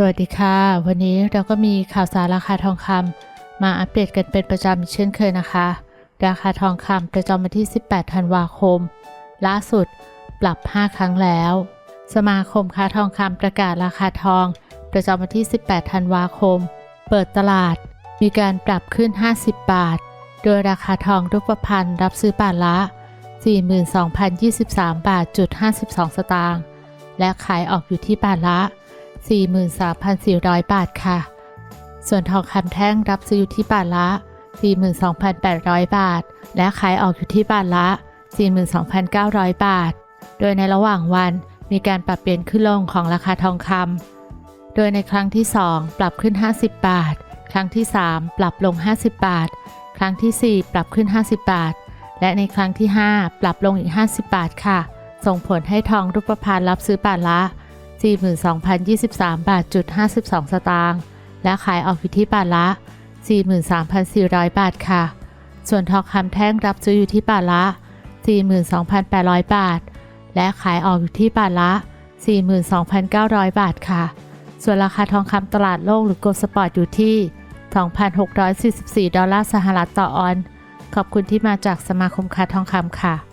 สวัสดีค่ะ วันนี้เราก็มีข่าวสารราคาทองคำมาอัปเดตกันเป็นประจำเช่นเคยนะคะ ราคาทองคำประจำวันที่ 18 ธันวาคม ล่าสุดปรับ 5 ครั้งแล้ว สมาคมค้าทองคำประกาศราคาทอง ประจำวันที่ 18 ธันวาคม เปิดตลาด มีการปรับขึ้น 50 บาท โดยราคาทองรูปพรรณรับซื้อบาทละ 42,023 บาทจุด52 สตางค์และขายออกอยู่ที่บาทละ 43,400 บาทค่ะ ส่วนทองคำแท่งรับซื้ออยู่ที่บาทละ 42,800 บาท และขายออกอยู่ที่บาทละ 42,900 บาท โดยในระหว่างวันมีการปรับเปลี่ยนขึ้นลงของราคาทองคำ โดยในครั้งที่ 2 ปรับขึ้น 50 บาท ครั้งที่ 3 ปรับลง 50 บาท ครั้งทีสี่4 ปรับขึ้น 50 บาท และในครั้งที่ 5 ปรับลงอีก 50 บาทค่ะ ส่งผลให้ทองรูปพรรณรับซื้อบาทละ 42,023 บาทจุด52 สตางค์และขายออกอยู่ที่บาทละ 43,400 บาทค่ะ ส่วนทองคำแท่งรับซื้ออยู่ที่บาทละ 42,800 บาท และขายออกอยู่ที่บาทละ 42,900 บาทค่ะ ส่วนราคาทองคำตลาดโลกหรือโกลสปอร์ตอยู่ที่ 2,644 ดอลลาร์สหรัฐต่อออน ขอบคุณที่มาจากสมาคมค้าทองคำค่ะ